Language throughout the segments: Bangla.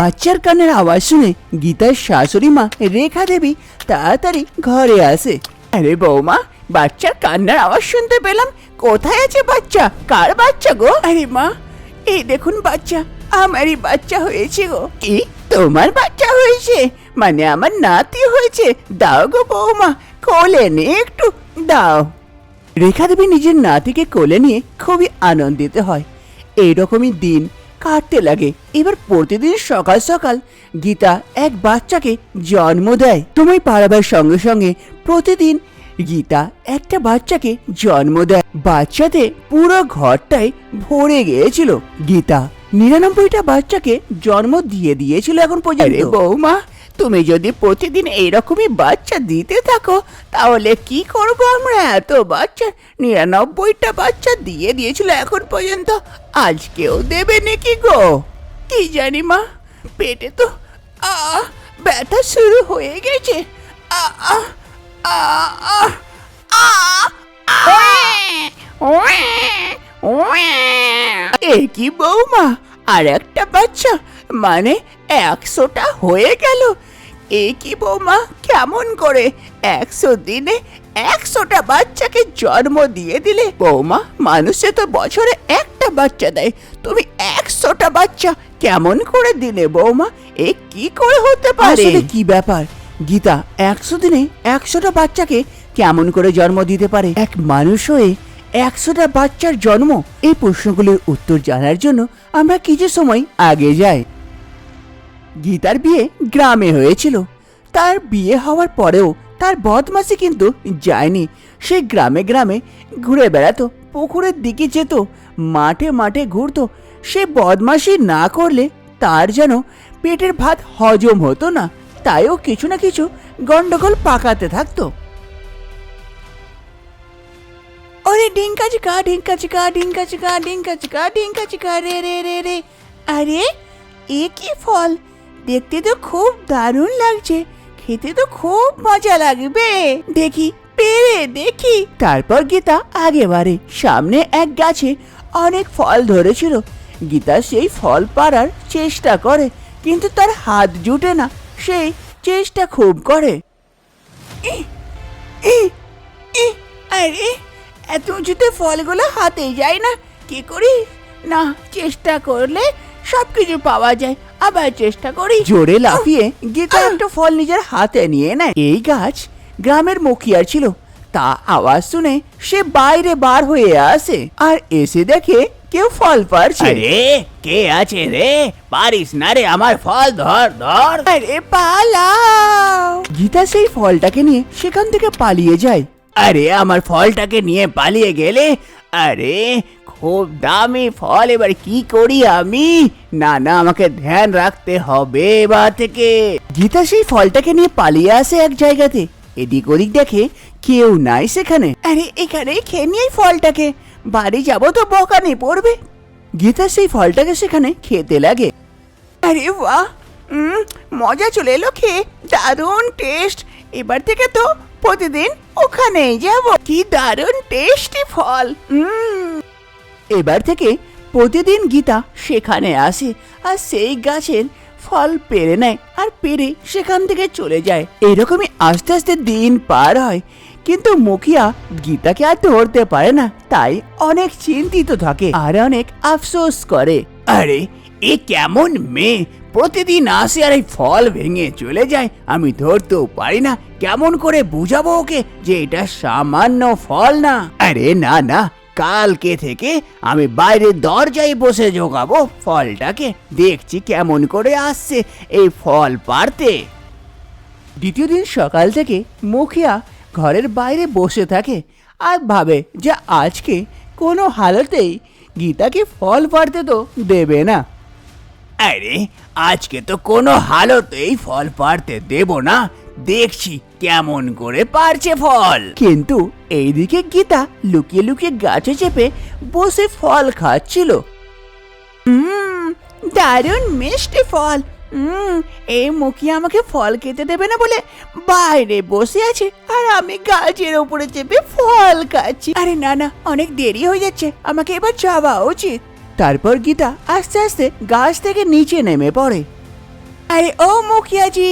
বাচ্চার কান্নার আওয়াজ শুনে গীতার শাশুড়ি মা রেখা দেবী তাড়াতাড়ি ঘরে আসে। আরে বৌমা, বাচ্চার কান্নার আওয়াজ শুনতে পেলাম। কোথায় আছে বাচ্চা? কার বাচ্চা গো? আরে মা, এই দেখুন বাচ্চা, আমারই বাচ্চা হয়েছে গো। কি? তোমার বাচ্চা হয়েছে? মানে আমার নাতি হয়েছে? দাও গো বৌমা, কোলে নে একটু, দাও। রেখা দেবী নিজের নাতিকে কোলে নিয়ে খুবই আনন্দিত হয়। এইরকমই দিন কাটতে লাগে। এবার প্রতিদিন সকাল সকাল গীতা এক বাচ্চাকে জন্ম দেয়। তুমি পাড়াবার সঙ্গে সঙ্গে প্রতিদিন গীতা একটা বাচ্চাকে জন্ম দেয়। বাচ্চাতে পুরো ঘরটাই ভরে গিয়েছিল। গীতা নিরানব্বইটা বাচ্চাকে জন্ম দিয়ে দিয়েছিল এখন পর্যন্ত। বৌমা তুমি যদি প্রতিদিন এইরকমই বাচ্চা দিতে থাকো, তাহলে কি করব আমরা? এত বাচ্চা, নিরানব্বইটা বাচ্চা দিয়ে দিয়েছিল এখন পর্যন্ত, আজকেও দেবে নাকি গো? কি জানি মা, পেটে তো আ, ব্যথা শুরু হয়ে গেছে। আ আ আ আ এ কি বৌমা, আর একটা বাচ্চা মানে একশোটা হয়ে গেল। এ কি বৌমা কেমন করে? একশো দিনে একশোটা বাচ্চাকে জন্ম দিয়ে দিলে। বৌমা মানুষে তো বছরে একটা বাচ্চা দেয়। তুমি একশোটা বাচ্চা কেমন করে দিলে বৌমা? এ কি করে হতে পারে? কি ব্যাপার? গীতা একশো দিনে একশোটা বাচ্চাকে কেমন করে জন্ম দিতে পারে? এক মানুষ হয়ে একশোটা বাচ্চার জন্ম? এই প্রশ্নগুলির উত্তর জানার জন্য আমরা কিছু সময় আগে যাই। গীতার বিয়ে গ্রামে হয়েছিল। তার বিয়ে হওয়ার পরেও তার বদমাসি কিন্তু যায়নি। সে গ্রামে গ্রামে ঘুরে বেড়াতো, পুকুরের দিকে যেত, মাঠে মাঠে ঘুরতো। সে বদমাসি না করলে তার যেন পেটের ভাত হজম হতো না, তাইও কিছু না কিছু গন্ডগোল পাকাতে থাকতো। ওরে ডিঙ্কা চিকা ডিঙ্কা চিকা ডিঙ্কা চিকা ডিঙ্কা চিকা ডিঙ্কা চিকা রে রে রে রে। আরে, এ কি ফল? দেখতে তো খুব দারুণ লাগছে। খেতে তো খুব মজা লাগবে। দেখি, পেরে দেখি। তারপর গীতা আগে বাড়ে সামনে এক গাছে অনেক ফল ধরেছিল। গীতা সেই ফল পাড়ার চেষ্টা করে, কিন্তু তার হাত জুটে না। সেই চেষ্টা খুব করে। আরে, এত উঁচুতে ফলগুলো হাতে যায় না। কি করি না, চেষ্টা করলে সবকিছু পাওয়া যায়। আবার চেষ্টা করি। জোরে লাফিয়ে গীতা একটা ফল নিজের হাতে নিয়ে নেয়। এই গাছ গ্রামের মুখিয়ার ছিল। তা আওয়াজ শুনে সে বাইরে বার হয়ে আসে আর এসে দেখে কেউ ফল পারছে। আরে কে আছে রে? পারিস না রে আমার ফল ধর ধর। আরে পালাও। গীতা সেই ফলটাকে নিয়ে সেখান থেকে পালিয়ে যায়। আরে আমার ফলটাকে নিয়ে পালিয়ে গেলে? আরে খুব দামি ফল এবার কি করি আমি? না না আমাকে ধ্যান রাখতে হবে এবার থেকে। গীতা সেই ফলটাকে নিয়ে পালিয়ে আসে এক জায়গাতে। এদিক ওদিক দেখে কেউ নাই সেখানে। আরে এখানে খেয়ে নিয়ে ফলটাকে। বাড়ি যাব তো বকানি পড়বে। গীতা সেই ফলটাকে সেখানে খেতে লাগে। আরে বাহ! মজা চলে এলো খেয়ে। দারুণ টেস্ট। এবার থেকে তো প্রতিদিন ওখানেই যাব। কি দারুণ টেস্টি ফল। এবার থেকে প্রতিদিন গীতা সেখানে আসে আর সেই গাছের ফল পেরে নেয় আর পেরে সেখান থেকে চলে যায়। এরকমই আস্তে আস্তে দিন পার হয়। কিন্তু মুখিয়া গীতাকে আর ধরতে পারে না, তাই অনেক চিন্তিত থাকে আর অনেক আফসোস করে। আরে, এ কেমন মেয়ে! প্রতিদিন আসে আর এই ফল ভেঙে চলে যায়। আমি ধরতেও পারি না। কেমন করে বুঝাবো ওকে যে এটা সামান্য ফল না? আরে না না। কালকে থেকে আমি বাইরের দরজায় বসে জোগাবো ফলটাকে। দেখছি কেমন করে আসছে এই ফল পারতে দ্বিতীয় দিন সকাল থেকে মুখিয়া ঘরের বাইরে বসে থাকে আর ভাবে যে আজকে কোনো হালতেই গীতাকে ফল পারতে তো দেবে না। আরে আজকে তো কোনো হালতেই ফল পারতে দেব না। দেখছি কেমন করে পারছে ফল। কিন্তু এইদিকে গীতা লুকিয়ে লুকিয়ে গাছে চেপে বসে ফল খাচ্ছিল। উম, দারুণ মিষ্টি ফল। উম, এই মুখিয়া আমাকে ফল খেতে দেবে না বলে বাইরে বসে আছে আর আমি গাছের ওপরে চেপে ফল খাচ্ছি। আরে না না অনেক দেরি হয়ে যাচ্ছে। আমাকে এবার যাওয়া উচিত। তারপর গীতা আস্তে আস্তে গাছ থেকে নিচে নেমে পড়ে। আরে ও মুখিয়াজি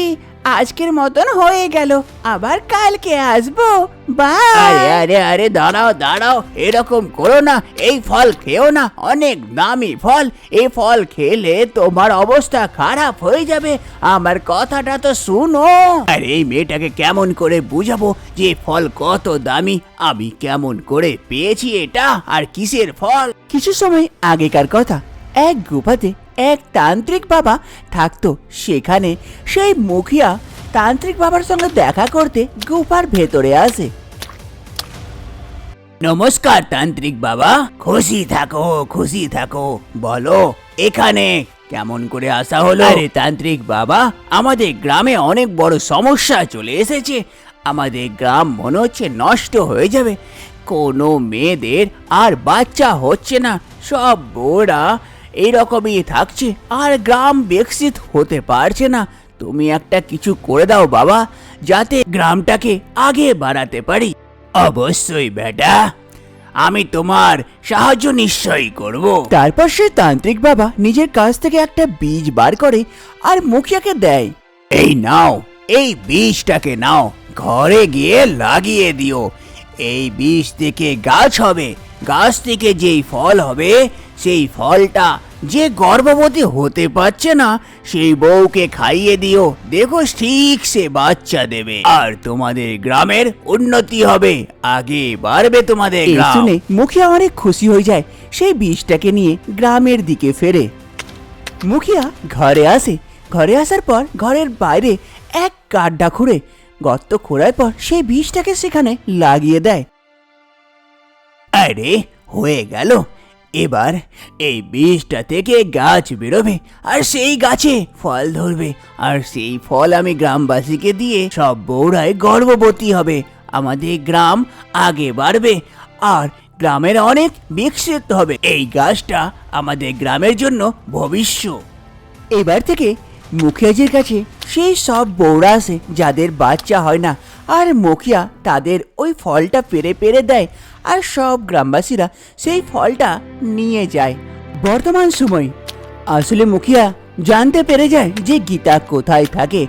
আজকের মতন হয়ে গেল। আবার কালকে আসব। বাই আরে আরে আরে দাঁড়াও দাঁড়াও। এরকম করো না এই ফল খেও না অনেক দামি ফল। এই ফল খেলে তোমার অবস্থা খারাপ হয়ে যাবে। আমার কথাটা তো শুনো। আরে এই মেয়েটাকে কেমন করে বুঝাবো যে ফল কত দামি? আমি কেমন করে পেয়েছি এটা? আর কিসের ফল? কিছু সময় আগেকার কথা এক গুফাতে এক তান্ত্রিক বাবা থাকতো। সেখানে সেই মুখিয়া তান্ত্রিক বাবার সঙ্গে দেখা করতে গুফার ভেতরে আসে। নমস্কার তান্ত্রিক বাবা। খুশি থাকো খুশি থাকো। বলো এখানে কেমন করে আসা হলো? আরে তান্ত্রিক বাবা আমাদের গ্রামে অনেক বড় সমস্যা চলে এসেছে। আমাদের গ্রাম মনে হচ্ছে নষ্ট হয়ে যাবে। কোনো মেয়েদের আর বাচ্চা হচ্ছে না। সব বউরা এইরকমই থাকছে। আর গ্রাম বিকশিত হতে পারছে না। তুমি একটা কিছু করে দাও বাবা যাতে গ্রামটাকে আগে বাড়াতে পারি। অবশ্যই বেটা। আমি তোমার সাহায্য নিশ্চয়ই করব। তারপর সে তান্ত্রিক বাবা নিজের কাছ থেকে একটা বীজ বার করে আর মুখিয়াকে দেয়। এই নাও এই বীজটাকে নাও। ঘরে গিয়ে লাগিয়ে দিও। এই বীজ থেকে গাছ হবে। গাছ থেকে যেই ফল হবে সেই ফলটা যে গর্ভবতী হতে পারছে না সেই বউকে খাইয়ে দিও। দেখো ঠিক সে বাচ্চা দেবে। আর তোমাদের গ্রামের উন্নতি হবে। আগে বাড়বে তোমাদের এই গ্রাম। শুনে মুখিয়া অনেক খুশি হয়ে যায়। সেই বীজটাকে নিয়ে গ্রামের দিকে ফেরে। মুখিয়া ঘরে আসে। ঘরে আসার পর ঘরের বাইরে এক কাড্ডা খুঁড়ে গর্ত খোঁড়ার পর সেই বীজটাকে সেখানে লাগিয়ে দেয়। আরে হয়ে গেল। এবার এই বীজটা থেকে গাছ বেরোবে, আর সেই গাছে ফল ধরবে, আর সেই ফল আমি গ্রামবাসীকে দিয়ে সব বৌরায় গর্ভবতী হবে। আমাদের গ্রাম আগে বাড়বে, আর গ্রামের অনেক বিকশিত হবে। এই গাছটা আমাদের গ্রামের জন্য ভবিষ্য। এবার থেকে মুখিয়াজির কাছে সেই সব বৌড়া আসে যাদের বাচ্চা হয় না। আর মুখিয়া তাদের ওই ফলটা পেরে পেরে দেয় আর সব গ্রামবাসীরা সেই ফলটা নিয়ে যায়। বর্তমান সময় আসলে মুখিয়া জানতে পেরে যায় যে গীতা কোথায় থাকে।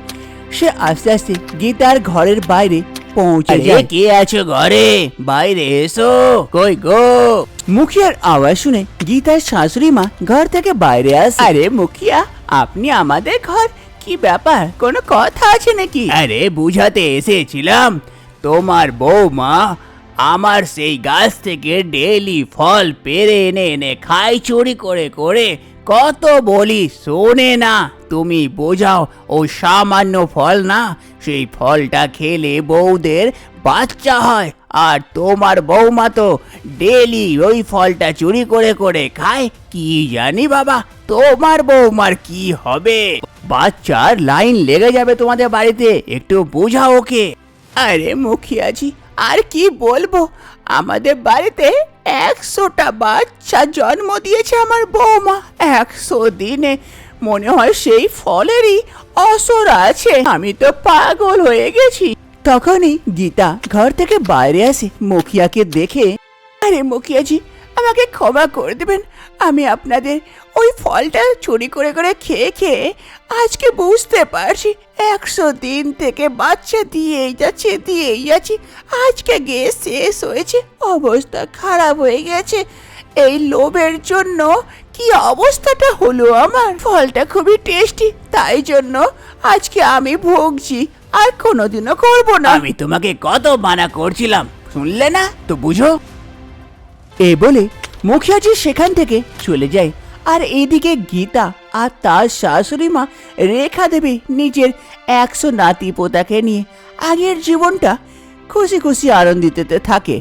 সে আস্তে আস্তে গীতার ঘরের বাইরে পৌঁছে যায় কে আছো ঘরে? বাইরে এসো। কই গো? মুখিয়ার আওয়াজ শুনে গীতার শাশুড়ি মা ঘর থেকে বাইরে আসে। আরে মুখিয়া আপনি আমাদের ঘর? কি ব্যাপার? কোনো কথা আছে নাকি? আরে বুঝাতে এসেছিলাম। তোমার বৌমা আমার সেই গাছ থেকে ডেলি ফল পেরে এনে এনে খাই চুরি করে করে কত বলি শোনে না। তুমি বোঝাও, ও সামান্য ফল না? সেই ফলটা খেলে বউদের বাচ্চা হয়। আর তোমার বৌমা তো ডেলি ওই ফলটা চুরি করে করে খায়। কি জানি বাবা, তোমার বৌমার কি হবে? বাচ্চার লাইন লেগে যাবে তোমাদের বাড়িতে। একটু বোঝাও ওকে। আরে মুখিয়াজি, আর কি বলব? আমাদের বাড়িতে একশোটা বাচ্চা জন্ম দিয়েছে আমার বৌমা। একশো দিনে মনে হয় সেই ফলেরই অসর আছে। আমি তো পাগল হয়ে গেছি। তখনই গীতা ঘর থেকে বাইরে আসে। মুখিয়াকে দেখে, আরে মুখিয়াজি, আমাকে ক্ষমা করে দেবেন। আমি আপনাদের ওই ফলটা চুরি করে করে খেয়ে খেয়ে আজকে বুঝতে পারছি। একশো দিন থেকে বাচ্চা দিয়েই যাচ্ছে দিয়েই যাচ্ছি। আজকে গিয়ে শেষ হয়েছে অবস্থা খারাপ হয়ে গেছে। এই লোভের জন্য কি অবস্থাটা হলো আমার? ফলটা খুবই টেস্টি তাই জন্য আজকে আমি ভুগছি আর কোনোদিনও করব না। আমি তোমাকে কত মানা করছিলাম শুনলে না? তো বুঝো। এ বলে মুখিয়াজি সেখান থেকে চলে যায়। আর এইদিকে গীতা আর তার শাশুড়ি মা রেখা দেবী নিজের একশো নাতি পোতাকে নিয়ে আগের জীবনটা খুশি খুশি আনন্দিতে থাকে।